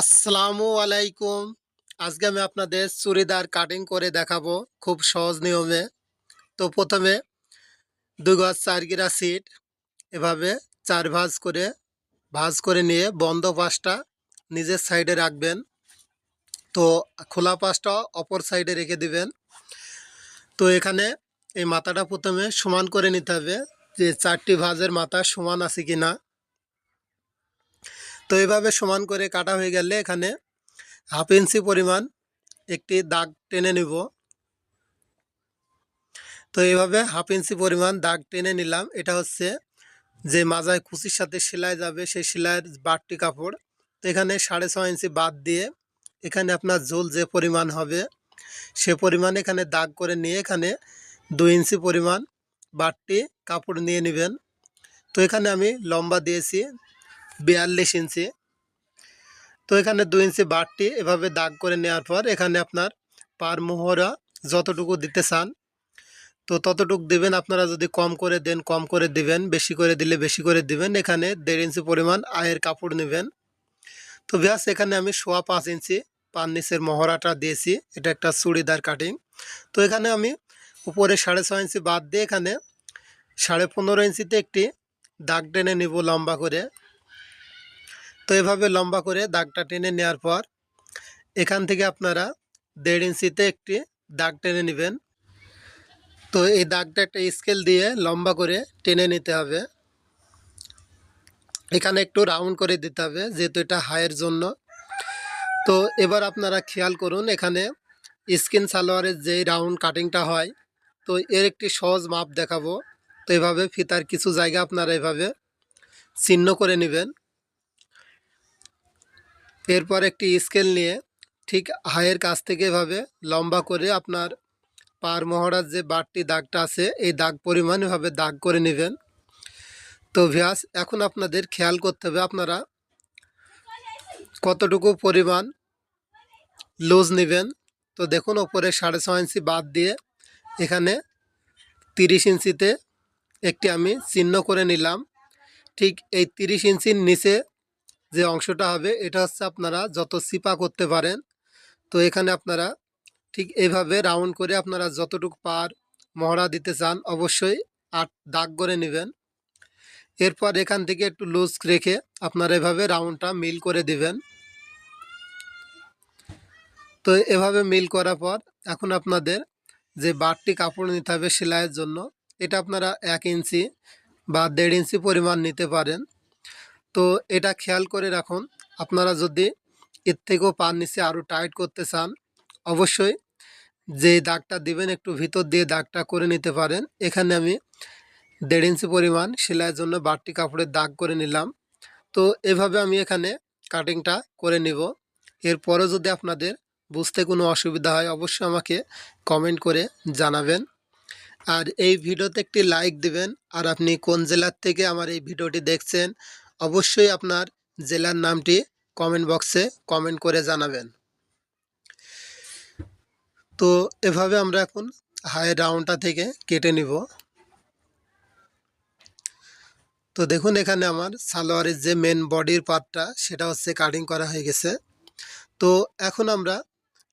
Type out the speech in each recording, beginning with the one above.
আসসালামু আলাইকুম। আজকে আমি আপনাদের চুড়িদার কাটিং করে দেখাবো খুব সহজ নিয়মে। তো প্রথমে দুই গজ চার গিরা সিট এভাবে চার ভাঁজ করে ভাঁজ করে নিয়ে বন্ধ পাশটা নিজের সাইডে রাখবেন। তো খোলা পাশটা অপর সাইডে রেখে দিবেন। তো এখানে এই মাথাটা প্রথমে সমান করে নিতে হবে যে চারটি ভাঁজের মাথা সমান আছে কি না তো এভাবে সমান করে কাটা হয়ে গেলে এখানে হাফ ইঞ্চি পরিমাণ একটি দাগ টেনে নিব। তো এইভাবে হাফ ইঞ্চি পরিমাণ দাগ টেনে নিলাম। এটা হচ্ছে যে মাজায় কুচির সাথে সেলাই যাবে, সেই সেলাইয়ের বাড়তি কাপড়। তো এখানে সাড়ে ছয় ইঞ্চি বাদ দিয়ে এখানে আপনার ঝোল যে পরিমাণ হবে, সে পরিমাণ এখানে দাগ করে নিয়ে এখানে দুই ইঞ্চি পরিমাণ বাড়তি কাপড় নিয়ে নেবেন। তো এখানে আমি লম্বা দিয়েছি বিয়াল্লিশ ইঞ্চি। তো এখানে দুই ইঞ্চি বাড়তি এভাবে দাগ করে নেওয়ার পর এখানে আপনার পার মোহরা যতটুকু দিতে চান, তো ততটুকু দিবেন। আপনারা যদি কম করে দেন, কম করে দিবেন, বেশি করে দিলে বেশি করে দিবেন। এখানে দেড় ইঞ্চি পরিমাণ আয়ের কাপড় নেবেন। তো ব্যাস, এখানে আমি সোয়া পাঁচ ইঞ্চি পান নিচের মহড়াটা দিয়েছি। এটা একটা চুড়িদার কাটিং। তো এখানে আমি উপরে সাড়ে ছয় ইঞ্চি বাদ দিয়ে এখানে সাড়ে পনেরো ইঞ্চিতে একটি দাগ টেনে নিব লম্বা করে। তো এভাবে লম্বা করে দাগটা টেনে নেওয়ার পর এখান থেকে আপনারা দেড় ইঞ্চিতে একটি দাগ টেনে নেবেন। তো এই দাগটা একটা স্কেল দিয়ে লম্বা করে টেনে নিতে হবে। এখানে একটু রাউন্ড করে দিতে হবে, যেহেতু এটা হাইয়ের জন্য। তো এবার আপনারা খেয়াল করুন, এখানে স্কিন সালোয়ারের যেই রাউন্ড কাটিংটা হয়, তো এর একটি সহজ মাপ দেখাবো। তো এভাবে ফিতার কিছু জায়গা আপনারা এভাবে চিহ্ন করে নেবেন। এরপর একটি স্কেল নিয়ে ঠিক হায়ের কাছ থেকে এভাবে লম্বা করে আপনার পার মহড়ার যে বাড়তি দাগটা আছে, এই দাগ পরিমাণ এভাবে দাগ করে নেবেন। তো ভিয়াস এখন আপনাদের খেয়াল করতে হবে আপনারা কতটুকু পরিমাণ লুজ নেবেন। তো দেখুন, ওপরে সাড়ে ছয় ইঞ্চি বাদ দিয়ে এখানে তিরিশ ইঞ্চিতে একটি আমি চিহ্ন করে নিলাম। ঠিক এই তিরিশ ইঞ্চির নিচে যে অংশটা হবে, এটা হচ্ছে আপনারা যত সিপা করতে পারেন, তো এখানে আপনারা ঠিক এভাবে রাউন্ড করে আপনারা যতটুকু পার মহড়া দিতে চান, অবশ্যই আট দাগ করে নেবেন। এরপর এখান থেকে একটু লুজ রেখে আপনারা এভাবে রাউন্ডটা মিল করে দিবেন। তো এভাবে মিল করার পর এখন আপনাদের যে বাড়তি কাপড় নিতে হবে সেলাইয়ের জন্য, এটা আপনারা এক ইঞ্চি বা দেড় ইঞ্চি পরিমাণ নিতে পারেন। তো এটা খেয়াল করে রাখুন, আপনারা যদি এর থেকেও পার নিচে আরও টাইট করতে চান, অবশ্যই যে দাগটা দিবেন একটু ভিতর দিয়ে দাগটা করে নিতে পারেন। এখানে আমি দেড় ইঞ্চি পরিমাণ সেলাইয়ের জন্য বাড়তি কাপড়ের দাগ করে নিলাম। তো এভাবে আমি এখানে কাটিংটা করে নিব। এরপরও যদি আপনাদের বুঝতে কোনো অসুবিধা হয়, অবশ্যই আমাকে কমেন্ট করে জানাবেন। আর এই ভিডিওতে একটি লাইক দিবেন। আর আপনি কোন জেলার থেকে আমার এই ভিডিওটি দেখছেন অবশ্যই আপনার জেলার নামটি কমেন্ট বক্সে কমেন্ট করে জানাবেন। তো এভাবে আমরা এখন হাই রাউন্ডটা থেকে কেটে নিব। তো দেখুন এখানে আমার সালোয়ারের যে মেন বডির পার্টটা, সেটা হচ্ছে কাটিং করা হয়ে গেছে। তো এখন আমরা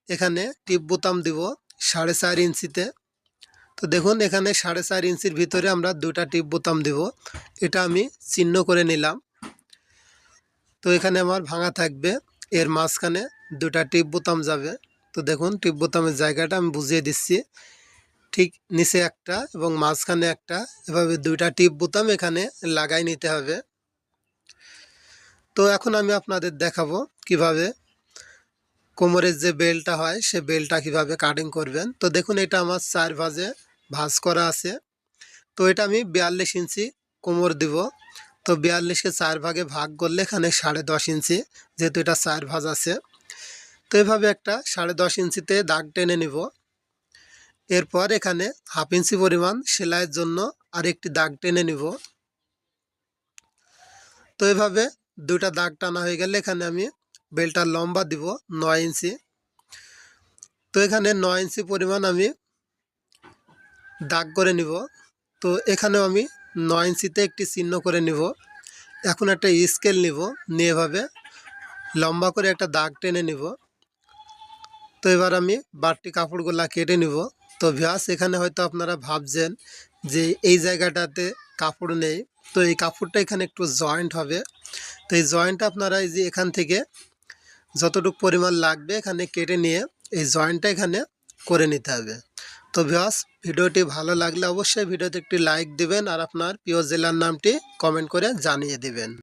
এখানে টিপ বোতাম দিব সাড়ে চার ইঞ্চিতে। তো দেখুন এখানে সাড়ে চার ইঞ্চির ভিতরে আমরা দুটা টিপ বোতাম দিব। এটা আমি চিহ্ন করে নিলাম। তো এখানে আমার ভাঙা থাকবে। এর মাঝখানে দুটা টিপ বোতাম যাবে। তো দেখুন, টিপ বোতামের জায়গাটা আমি বুঝিয়ে দিচ্ছি। ঠিক নিচে একটা এবং মাঝখানে একটা। এভাবে দুইটা টিপ বোতাম এখানে লাগাই নিতে হবে। তো এখন আমি আপনাদের দেখাবো কীভাবে কোমরের যে বেলটা হয়, সে বেলটা কীভাবে কাটিং করবেন। তো দেখুন, এটা আমার চার ভাজে ভাজ করা আছে। তো এটা আমি বিয়াল্লিশ ইঞ্চি কোমর দিব। তো বিয়াল্লিশকে চার ভাগে ভাগ করলে এখানে সাড়ে দশ ইঞ্চি, যেহেতু এটা চার ভাজ আছে। তো এভাবে একটা সাড়ে দশ ইঞ্চিতে দাগ টেনে নিব। এরপর এখানে হাফ ইঞ্চি পরিমাণ সেলাইয়ের জন্য আরেকটি দাগ টেনে নিব। তো এভাবে দুটা দাগ টানা হয়ে গেলে এখানে আমি বেলটা লম্বা দিব নয় ইঞ্চি। তো এখানে নয় ইঞ্চি পরিমাণ আমি দাগ করে নিব। তো এখানেও আমি নয় ইঞ্চিতে একটি চিহ্ন করে নিব। এখন একটা স্কেল নিব নিয়ে এভাবে লম্বা করে একটা দাগ টেনে নিব। তো এবার আমি বাড়তি কাপড়গুলা কেটে নিব। তো ভিয়াস এখানে হয়তো আপনারা ভাবছেন যে এই জায়গাটাতে কাপড় নেই। তো এই কাপড়টা এখানে একটু জয়েন্ট হবে। তো এই জয়েন্টটা আপনারা এই যে এখান থেকে যতটুকু পরিমাণ লাগবে এখানে কেটে নিয়ে এই জয়েন্টটা এখানে করে নিতে হবে। তো ভিওস ভিডিওটি ভালো লাগলে অবশ্যই ভিডিওতে একটি লাইক দিবেন আর আপনার প্রিয় জেলার নামটি কমেন্ট করে জানিয়ে দিবেন।